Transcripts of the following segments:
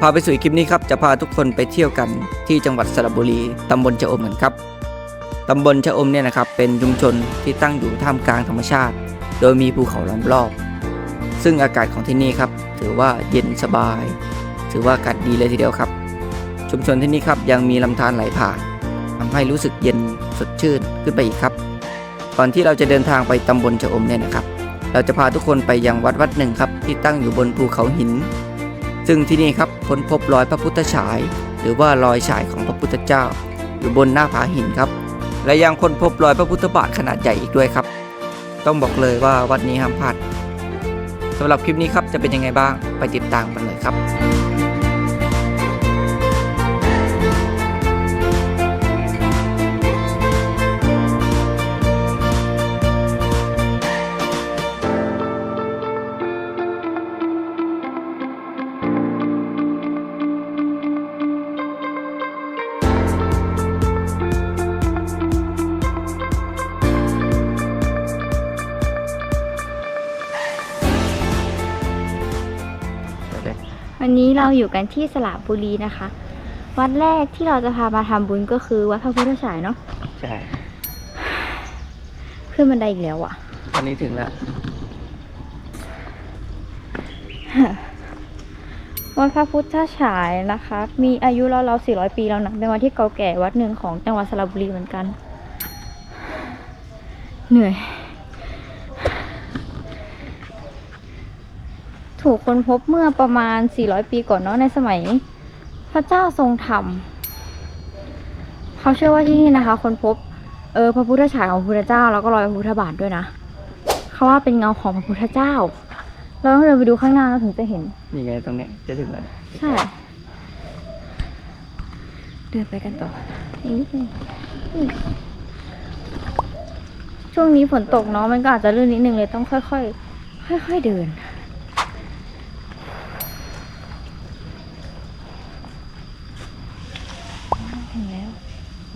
พาไปสู่คลิปนี้ครับจะพาทุกคนไปเที่ยวกันที่จังหวัดสระบุรีตำบลชะอมกันครับตำบลชะอมเนี่ยนะครับเป็นชุมชนที่ตั้งอยู่ท่ามกลางธรรมชาติ โดยมีภูเขาล้อมรอบ ซึ่งอากาศของที่นี่ครับถือว่าเย็นสบาย ถือว่าอากาศดีเลยทีเดียวครับ ชุมชนที่นี่ครับยังมีลำธารไหลผ่านทำให้รู้สึกเย็นสดชื่นขึ้นไปอีกครับก่อนที่เราจะเดินทางไปตำบลชะอมเนี่ยนะครับ เราจะพาทุกคนไปยังวัดวัดหนึ่งครับที่ตั้งอยู่บนภูเขาหิน ซึ่งที่นี่ครับค้นพบรอยพระพุทธฉาย หรือว่ารอยฉายของพระพุทธเจ้า อยู่บนหน้าผาหินครับ และยังค้นพบรอยพระพุทธบาทขนาดใหญ่อีกด้วยครับ ต้องบอกเลยว่าวัดนี้ห้ามพลาดสำหรับคลิปนี้ครับจะเป็นยังไงบ้างไปติดตามกันเลยครับ เราอยู่กันที่สระบุรีนะคะ วัดแรกที่เราจะพามาทำบุญก็คือวัดพระพุทธฉายเนาะใช่ขึ้นบันไดอีกแล้วอะ่ะ ตอนนี้ถึงแล้ววัดพระพุทธฉายนะคะ มีอายุเราเราๆ400ปีแล้วนะเป็นวัดที่เก่าแก่วัดหนึ่งของจังหวัดสระบุรีเหมือนกัน เหนื่อย ถูกค้นพบเมื่อประมาณ 400 ปีก่อนเนาะในสมัย พระเจ้าทรงธรรมเขาเชื่อว่าที่นี่นะคะค้นพบเออพระพุทธฉายของพระพุทธเจ้าแล้วก็รอยพระพุทธบาทด้วยนะเขาว่าเป็นเงาของพระพุทธเจ้า เราต้องเดินไปดูข้างหน้าเราถึงจะเห็นนี่ไงตรงเนี้ยจะถึงแล้วใช่เดินไปกันต่ออีกนิดนึงอืมช่วงนี้ฝนตกเนาะมันก็อาจจะลื่นนิดนึงเลยต้องค่อยๆค่อยๆเดิน ถึงแล้ว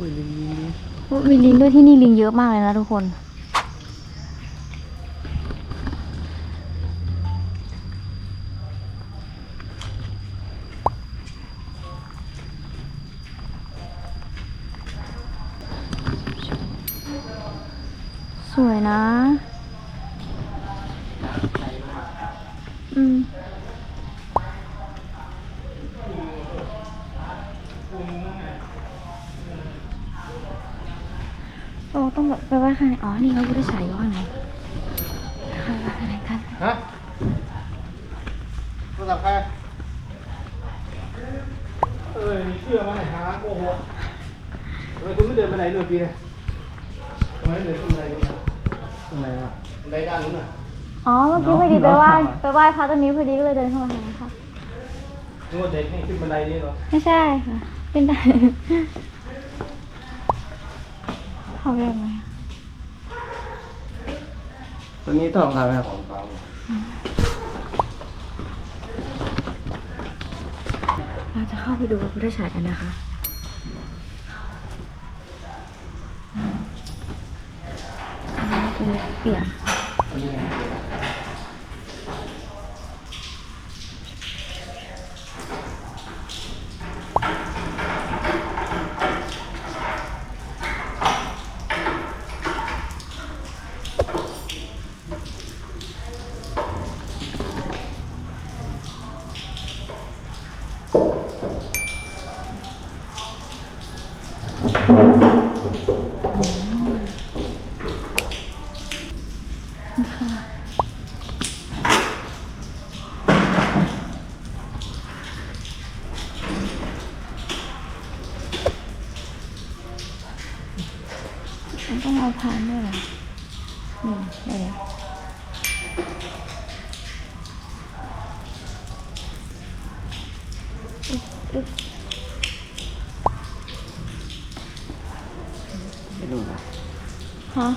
อุ้ยลิงลิงลิงอุ๊ยมีลิงด้วยที่นี่ลิงเยอะมากเลยนะทุกคน สวยนะ อืม โอ้ต้องแบบไปไหว้ ข้างในอ๋อ นี่พระพุทธฉายอยู่ข้างในเข้าไปข้างในกันฮะโทรศัพท์ใครเอ้ยเชื่อมาไหนหาโอ้โหทำไมคุณไม่เดินไปไหนเลยพี่เนี่ยทำไมไม่เดินขึ้นบันไดตรงนั้นตรงไหนอะบันไดด้านนู้นน่ะอ๋อ เมื่อกี้พอดีไปไหว้ไปไหว้พระตรงนี้พอดีก็เลยเดินเข้ามาหาค่ะนึกว่าเด็กให้ขึ้นบันไดนี่เหรอ ไม่ใช่ค่ะ เป็นได้เข้าไปยังไงอะ ตอนนี้ต้องคำครับ เราจะเข้าไปดูพระพุทธฉายกันนะคะ อันนี้เป็นเปลี่ยน มันต้องเอาพานด้วยเหรอนี่ได้แล้ว ไม่รู้นะ ฮะ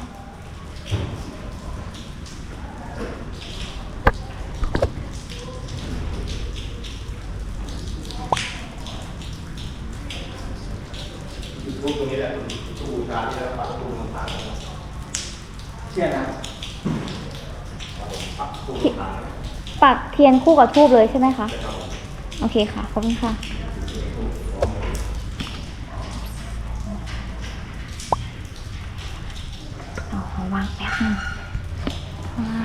รูปตรงนี้แหละตู้บูชาที่แล้วปักตู้ต่างๆเชื่อนะปักตู้ต่าง ปัก เทียนคู่กับทูบเลยใช่ไหมคะ โอเคค่ะ ขอบคุณค่ะ เอาขอวางแป๊บนึงเพราะว่า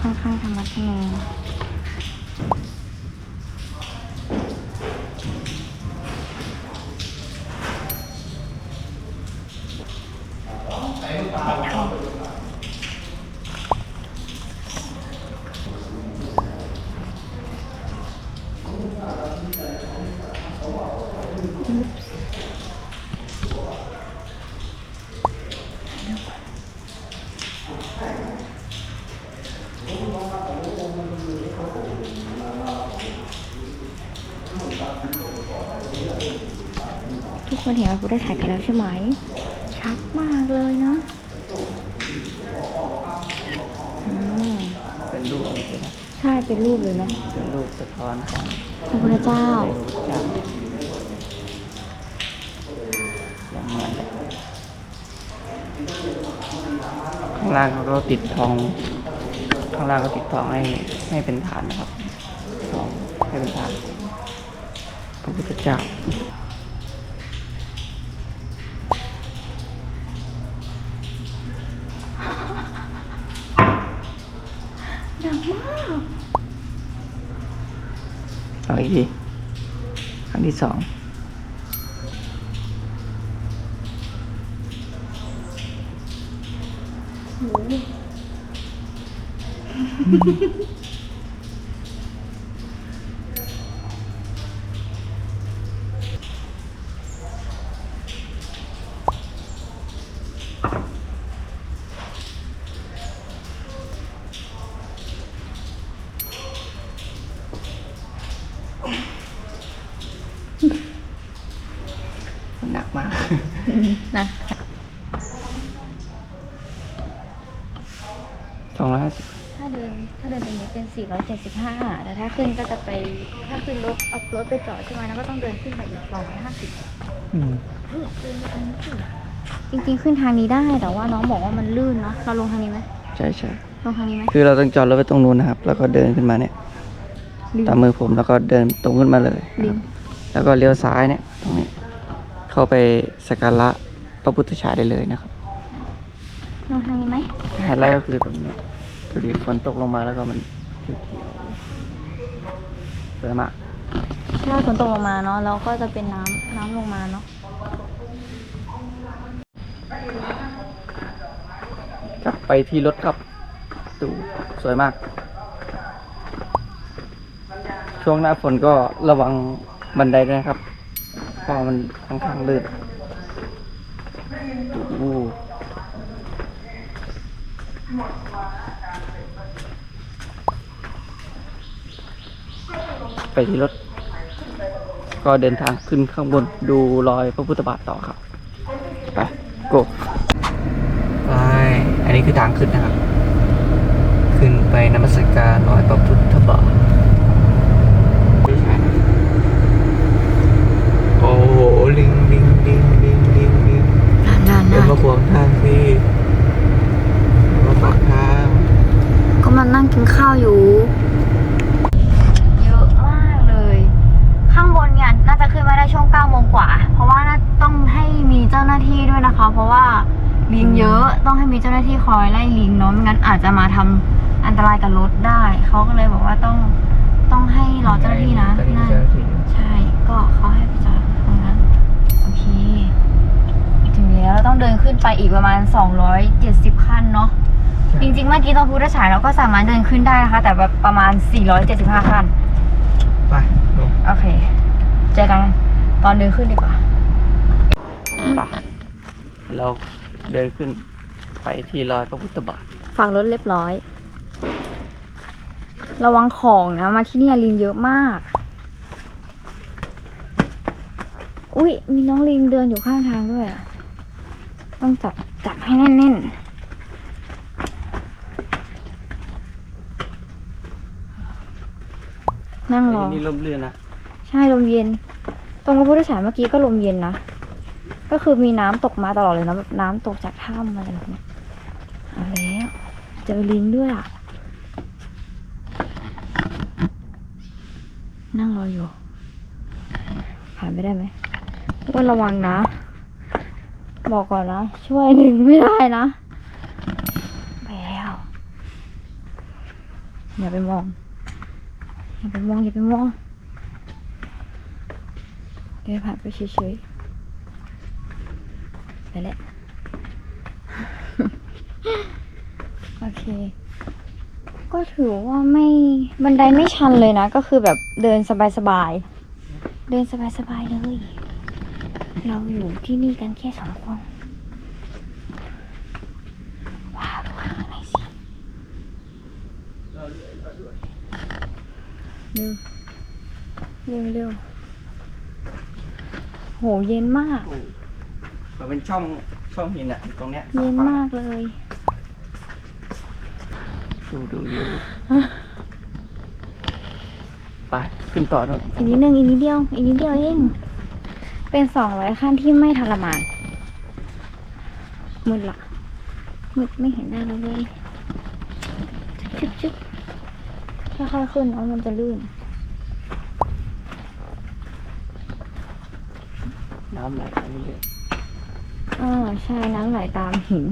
ค่อนข้างธรรมะทแมง ทุกคนเห็นว่ากูได้ถ่ายกันแล้วใช่ไหม ชัดมากเลยนะอืม เป็นรูปอะไรนะ ใช่ เป็นรูปเลยเนาะเป็นรูปสะท้อนของพระพุทธเจ้าเจ้าอย่างเหมือนเลยข้างล่างเขาก็ติดทอง ข้างล่างก็ติดทองให้ให้เป็นฐานนะครับทองให้เป็นฐานพระพุทธเจ้า ดังมาก เอีกทีครั้งที่สองหนักมาก นะสองร้อยห้าสิบถ้าเดินถ้าเดินตรงนี้เป็น475แต่ถ้าขึ้นก็จะไปถ้าขึ้นรถเอารถไปจอดใช่ไหมแล้วก็ต้องเดินขึ้นไปอีก250อืมเฮ้ยเดินไปทางนี้สิจริงๆขึ้นทางนี้ได้แต่ว่าน้องบอกว่ามันลื่นเนาะเราลงทางนี้ไหมใช่ใช่ลงทางนี้ไหมคือเราต้องจอดรถไว้ตรงนู้นนะครับ แล้วก็เดินขึ้นมาเนี่ยลิงตามมือผมแล้วก็เดินตรงขึ้นมาเลย ลิงแล้วก็เลี้ยวซ้ายเนี่ยตรงนี้ เข้าไปสักการะพระพุทธฉายได้เลยนะครับลงทางนี้ไหมไฮไลท์ก็คือตรงนี้ดูดิฝนตกลงมาแล้วก็มันเขียวๆสวยมากถ้าฝนตกลงมาเนาะแล้วก็จะเป็นน้ำน้ำลงมาเนาะกลับไปที่รถครับดูสวยมาก ช่วงหน้าฝนก็ระวังบันไดด้วยนะครับเพราะมันค่อนข้างลื่นดูไปที่รถ ก็เดินทางขึ้นข้างบนดูรอยพระพุทธบาทต่อครับ ไปโกไปอันนี้คือทางขึ้นนะครับ ขึ้นไปนมัสการรอยพระพุทธบาทไม่ใช่นะโอ้โห ลิงลิงลิงลิงลิงลิงนานเดินมาขวางทางสิเดินมาขวางทาง ก็มานั่งกินข้าวอยู่ เยอะมากเลย ข้างบนเนี่ยน่าจะขึ้นมาได้ช่วง9โมงกว่า เพราะว่าน่าต้องให้มีเจ้าหน้าที่ด้วยนะคะ เพราะว่าลิงเยอะต้องให้มีเจ้าหน้าที่คอยไล่ลิงเนาะไม่งั้นอาจจะมาทำอันตรายกับรถได้เขาก็เลยบอกว่าต้องต้องให้รอเจ้าหน้าที่นะตอนนี้นั่นเจ้าหน้าที่ใช่ก็เขาให้ไปจอดตรงนั้น โอเค ถึ งแล้วเราต้องเดินขึ้นไปอีกประมาณ 270 ขั้นเนาะจริงๆเมื่อกี้ตอนพุทธฉายเราก็สามารถเดินขึ้นได้นะคะ แต่แบบประมาณ 475 ขั้น ไปลงโอเคเจอกันตอนเดินขึ้นดีกว่า ไปเราเดินขึ้นไปที่รอยพระพุทธบาทฟังรถเรียบร้อย ระวังของนะ มาที่นี่ลิงเยอะมาก อุ้ยมีน้องลิงเดินอยู่ข้างทางด้วยอะ ต้องจับจับให้แน่นๆ นั่งรอ นี่ร่มเรื่นนะ ใช่ลมเย็น ตรงพระพุทธฉายเมื่อกี้ก็ลมเย็นนะ ก็คือมีน้ำตกมาตลอดเลยนะแบบน้ำตกจากถ้ำอะไรแบบเนี้ยเอาแล้เจอลิงด้วยอะ นั่งรออยู่ ผ่านไปได้ไหมว่าระวังนะ บอกก่อนนะ ช่วยดึงไม่ได้นะไปแล้วอย่าไปมอง อย่าไปมอง อย่าไปมองเดินผ่านไปเฉยๆไปแล้วโอเค ก็ถือว่าไม่บันไดไม่ชันเลยนะ ก็คือแบบเดินสบายๆ เดินสบายๆเลย เราอยู่ที่นี่กันแค่สองคนว้าวดูข้างในสิเร็วเร็วเร็วโหเย็นมาก มันเป็นช่องช่องหินอะตรงเนี้ยเย็นมากเลยดูดูดูไปขึ้นต่อเนอะอีกนิดนึงอีกนิดเดียวอีกนิดเดียวเอง เป็นสองร้อยขั้นที่ไม่ทรมานมืดละมืดไม่เห็นได้แล้วเลยชึบชึบค่อยๆขึ้นเนาะมันจะลื่น น้ำไหลไปเรื่อยอ่าใช่น้ำไหลตามหิน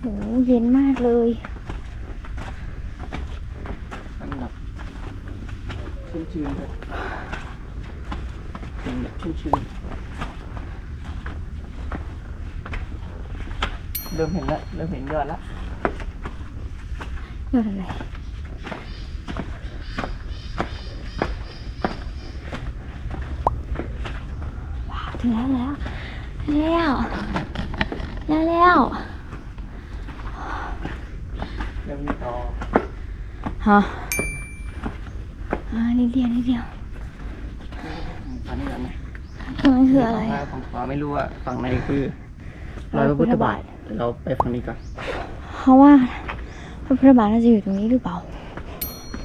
โหเย็นมากเลย ๆมันแบบ ชื้นชื้นๆเลยเป็นแบบชื้นชื้นๆเริ่มเห็นแล้วเริ่มเห็นยอดแล้วเกิดอะไรว้าวถึงแล้วแล้วแล้วแล้วแล้วเริ่มมีต่อฮะอ่า นิดเดียวนิดเดียวอันนี้กันไหมมันคืออะไรฝั่งซ้ายฝั่งขวาไม่รู้ว่าฝั่งไหนคือรอยพระพุทธบาทเราไปฝั่งนี้ก่อนเพราะว่าพระพุทธบาทน่าจะอยู่ตรงนี้หรือเปล่า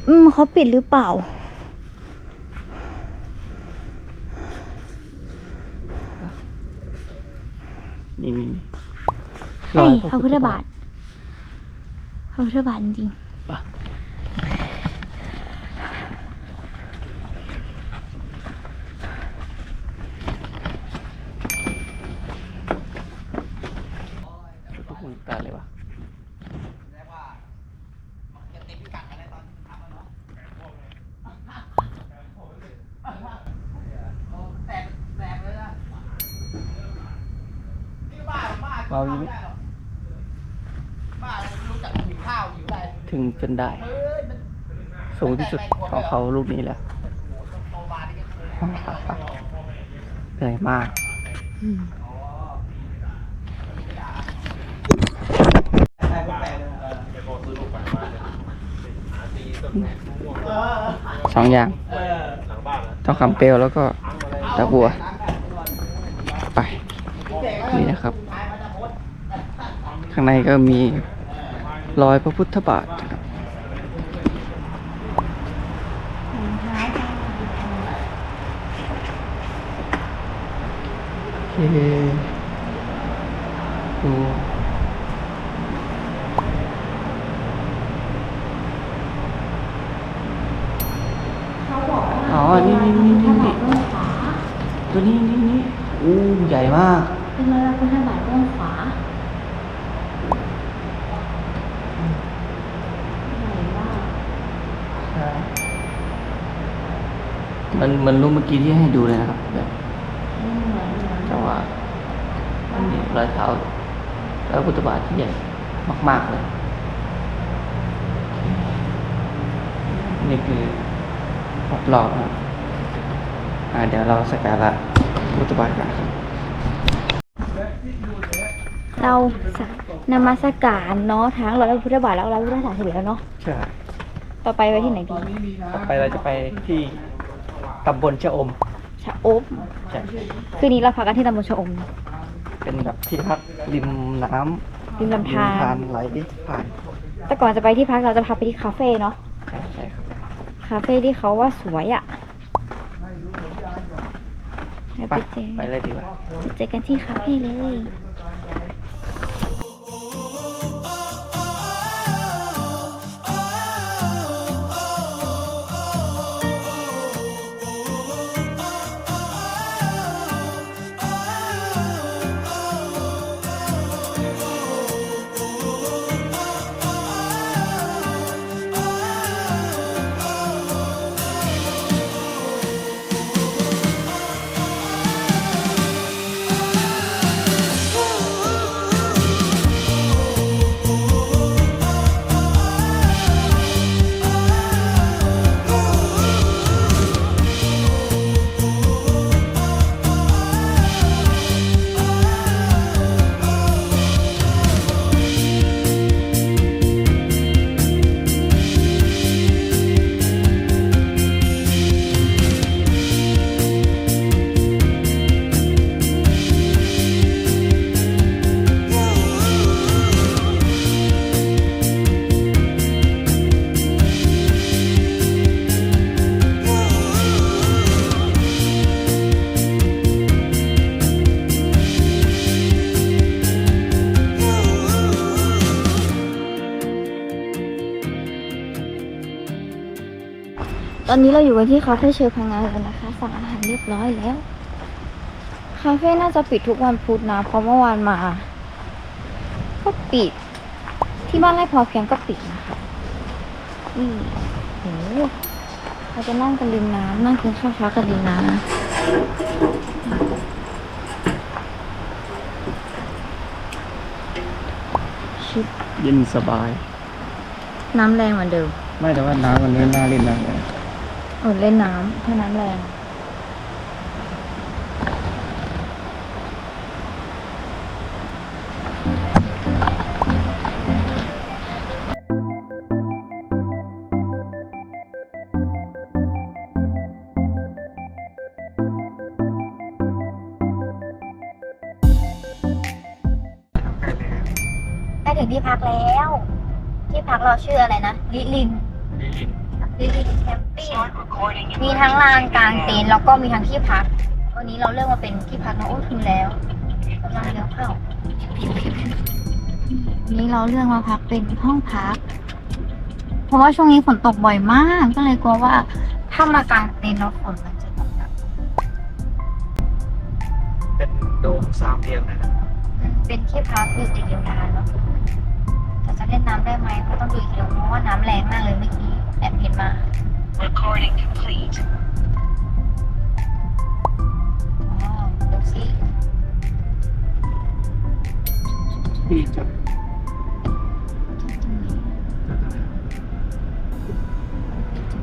อืมเขาปิดหรือเปล่า นี่นี่นี่เฮ้ยพระพุทธบาทพระพุทธบาทจริงป่ะทุกคนตาเลยวะ เบาอยู่ไหมถึงจ นได้ สูงที่สุดของเขาลูกนี้แล้วเหนื่อยมากสองอย่างทองคำเปลวแล้วก็ตะบัว ไป นี่นะครับ ข้างในก็มีรอยพระพุทธบาทนะครับโอ เคดูอ๋อ นี่นี่นี่นี่นี่ตัวนี้นี่นี่อู้ใหญ่มากๆเป็นรอยพระพุทธบาทด้านขวาใหญ่มากใช่มันมันรูปเมื่อกี้ที่ให้ดูเลยนะครับแบบ ว่านี่รอยเท้าแล้วพุทธบาทที่ใหญ่มาก ๆ เลย นี่คือรอบๆนะครับอ่าเดี๋ยวเราสักการะพุทธบาทกันครับเราสักนมัสการเนาะทั้งรอยพระพุทธบาทแล้วรอยพระพุทธศาสนาเสร็จแล้วเนาะใช่ต่อไปไปที่ไหนดีต่อไปเราจะไปที่ตำบลชะอม ชะอมใช่คืนนี้เราพักกันที่ตำบลชะอมเป็นแบบที่พักริมน้ำริมลำธารธารไหลผ่านแต่ก่อนจะไปที่พักเราจะพาไปที่คาเฟ่เนาะใช่ใช่ครับคาเฟ่ที่เขาว่าสวยอะ่ะไปไปเจอไปเลยดีกว่าไปเจอกันที่คาเฟ่เลย อนนี้เราอยู่กันที่คาเฟ่เชอร์พังงาแล้วนะคะ สั่งอาหารเรียบร้อยแล้ว คาเฟ่น่าจะปิดทุกวันพุธนะ เพราะเมื่อวานมา ก็ปิด ที่บ้านไร่พอเพียงก็ปิดนะคะอืมโหเราจะนั่งกันริมน้ำนั่งกินข้าวเช้ากันริมน้ำชิปเย็นสบาย น้ำแรงเหมือนเดิม ไม่แต่ว่าน้ำมันไม่น่าเล่นน้ำเลยเออเล่นน้ำถ้าน้ำแรงใกล้ถึงที่พักแล้ว ที่พักเราชื่ออะไรนะลิลินลิลินแค มปิ้งมีทั้งลานกลางเต็นท์แล้วก็มีทั้งที่พัก วันนี้เราเลือกมาเป็นที่พักน้องโอ้ถึงแล้วกำลังเลี้ยวเข้าวันนี้เราเลือกมาพักเป็นห้องพัก เพราะว่าช่วงนี้ฝนตกบ่อยมาก ก็เลยกลัวว่าถ้ามากลางเต็นท์แล้วฝนมันจะตกหนักเป็นโดมสามเหลี่ยมนะครับอืมเป็นที่พักอยู่ติดริมทานเนาะแต่จะเล่นน้ำได้ไหมก็ต้องดูอีกเดี๋ยวเพราะว่าน้ำแรงมากเลยเมื่อกี้ แอบเห็นมา Recording complete. อ๋อดูสิที่จุด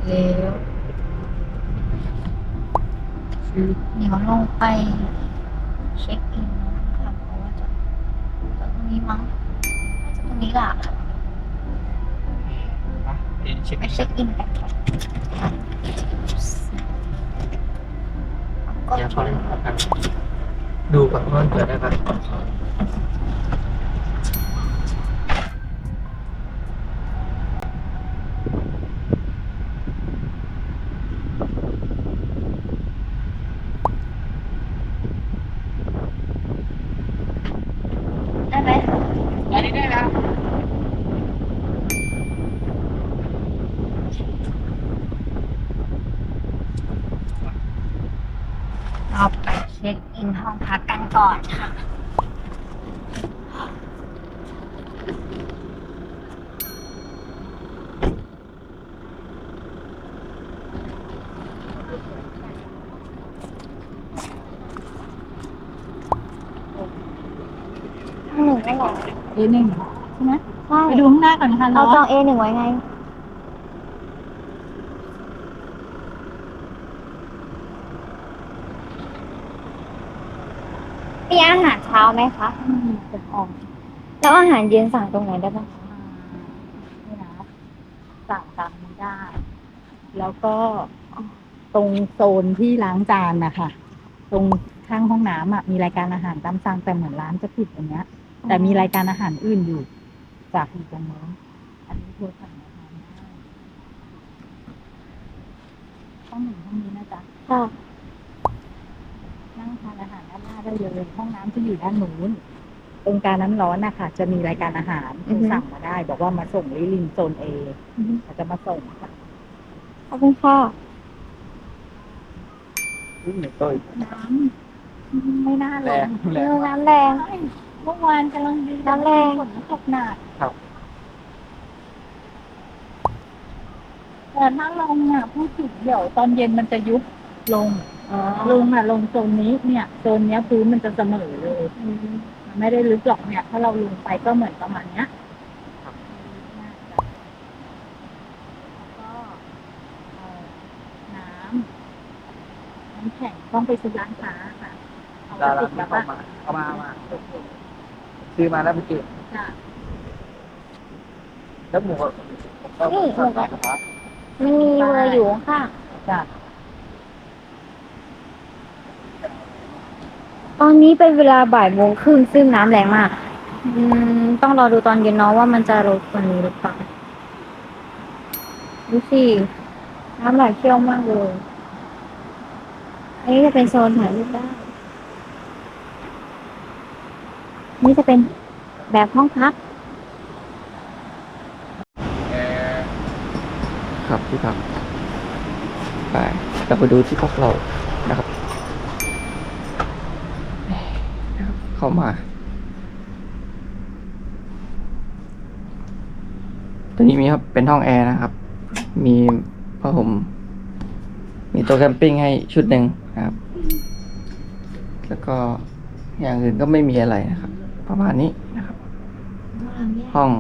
เร็วเดี๋ยวลงไปเช็คอินนะคะเพราะว่าจะจะตรงนี้มั้งน่าจะตรงนี้ล่ะที่ เช็คไปเช็คอินกันก็อย่าถอยครับดูก่อนว่ามันเกิดอะไรบ้าง ได้ไหม อันนี้ได้แล้ว เราไปเช็คอิน ห้องพักกันก่อนค่ะ ห้องหนึ่งก็หรอเอหนึ่งใช่ไหมใช่ไปดูข้างหน้าก่อนนะคะเราเนาะจอง A หนึ่งไว้ไง มีอาหารเช้า ไหมคะอืมเป็นออกแล้วอาหารเย็นสั่งตรงไหนได้บ้างคะนี่นะสั่งตามนี้ได้ แล้วก็ตรงโซนที่ล้างจานนะคะตรงข้างห้องน้ำอะมีรายการอาหารตามสั่งแต่เหมือนร้านจะปิดตรงเนี้ย แต่มีรายการอาหารอื่นอยู่ จากอยู่ตรงโน้นอันนี้โทรสั่งมาทานได้ห้องหนึ่งห้องนี้นะจ๊ะค่ะนั่ง ทานอาหารด้านหน้าได้เลยห้องน้ำจะอยู่ด้านนู้นตรงกลารน้ำร้อนนะคะจะมีรายการอาหารอือฮึ สั่งมาได้ บอกว่ามาส่งลิลินโซนเอเขาจะมาส่งค่ะขอบคุณค่ะอุ้ยเหนื่อยต้อยน้ำไม่น่าลแรงงแรเรื่องงน้ำแรง เมื่อวานกำลังดีน้ำแรง ฝนตกหนักครับ แต่ถ้าลงอะพูดถึงเดี๋ยวตอนเย็นมันจะยุบลง ลงอะลงโซนนี้เนี่ยโซนเนี้ยพื้นมันจะเสมอเลยมันไม่ได้ลึกหรอกเนี่ย ถ้าเราลงไปก็เหมือนประมาณเนี้ยน่าจะแล้วก็เอ่อน้ำน้ำแข็งต้องไปซื้อร้านค้าค่ะเอาดาไปราติดที่แล้วเข้าก็มาเอามาเอามาซื้อมาแล้วเมื่อกี้จ้ะแล้วหมูนี่หมูกระทะมันมีเบอร์อยู่ค่ะจ้ะ ตอนนี้เป็นเวลาบ่ายโมงครึ่งซึ่งน้ำแรงมาก อืม ต้องรอดูตอนเย็นเนาะว่ามันจะลดกว่านี้หรือเปล่าดูสิน้ำไหลเชี่ยวมากเลย อันนี้จะเป็นโซนถ่ายรูปได้ นี่จะเป็นแบบห้องพัก ครับที่พักไปเราไปดูที่พักเราามา ตัวนี้มีครับ เป็นห้องแอร์นะครับ มีผ้าห่ม มีโต๊ะแคมปิ้งให้ชุดหนึ่งนะครับ แล้วก็อย่างอื่นก็ไม่มีอะไรนะครับ ประมาณนี้นะครับ ห้อง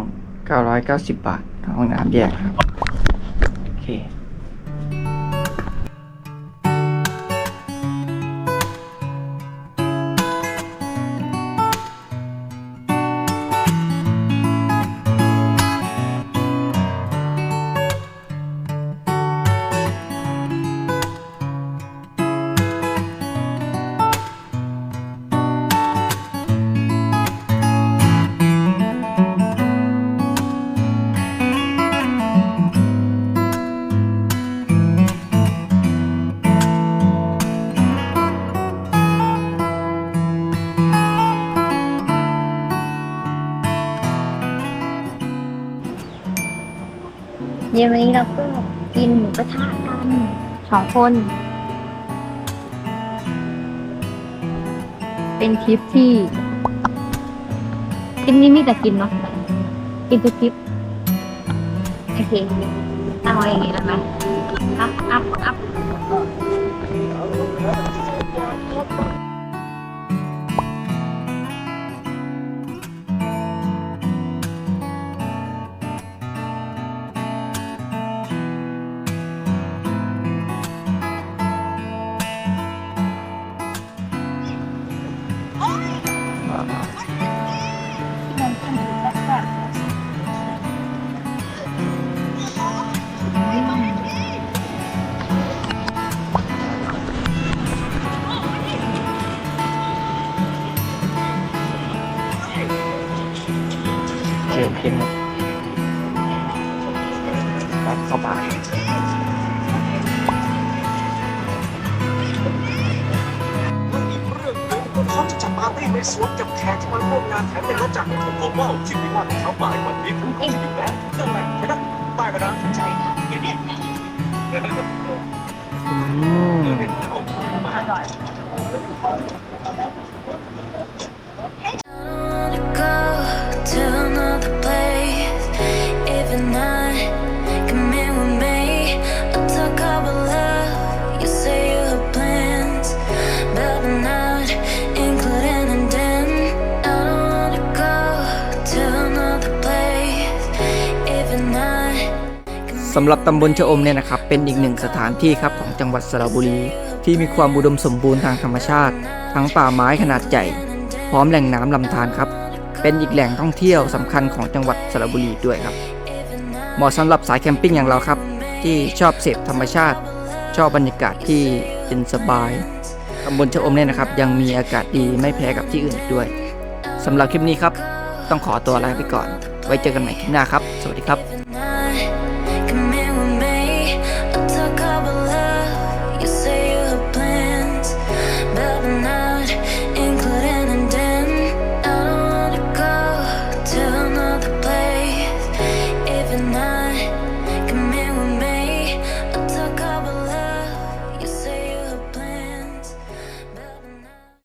990 บาท ห้องน้ำแยกครับ เย็นวันนี้เราก็กินหมูกระทะกันสองคน เป็นทริปที่ทริปนี้มีแต่กินเนาะกินทุกทริปโอเคเอาอย่างงี้แล้วไหมอัพอัพอัพ เขาจะจัดปาร์ตี้ในสวนกับแขกที่มาร่วมงานแถมไป็นรถจักรของผมว่าที่มีว่าของเขาบ่ายวันนี้ผมก็อยู่แล้วนั่นแหละเห็นไหมป้ายกระดาษใช่อย่างนี้อืม wanna สำหรับตำบลชะอมเนี่ยนะครับเป็นอีกหนึ่งสถานที่ครับของจังหวัดสระบุรี ที่มีความอุดมสมบูรณ์ทางธรรมชาติ ทั้งป่าไม้ขนาดใหญ่พร้อมแหล่งน้ำลำธารครับ เป็นอีกแหล่งท่องเที่ยวสำคัญของจังหวัดสระบุรีด้วยครับ เหมาะสำหรับสายแคมปิ้งอย่างเราครับ ที่ชอบเสพธรรมชาติ ชอบบรรยากาศที่เย็นสบายตำบลชะอมเนี่ยนะครับ ยังมีอากาศดีไม่แพ้กับที่อื่นด้วยสำหรับคลิปนี้ครับ ต้องขอตัวลาไปก่อน ไว้เจอกันใหม่คลิปหน้าครับ สวัสดีครับ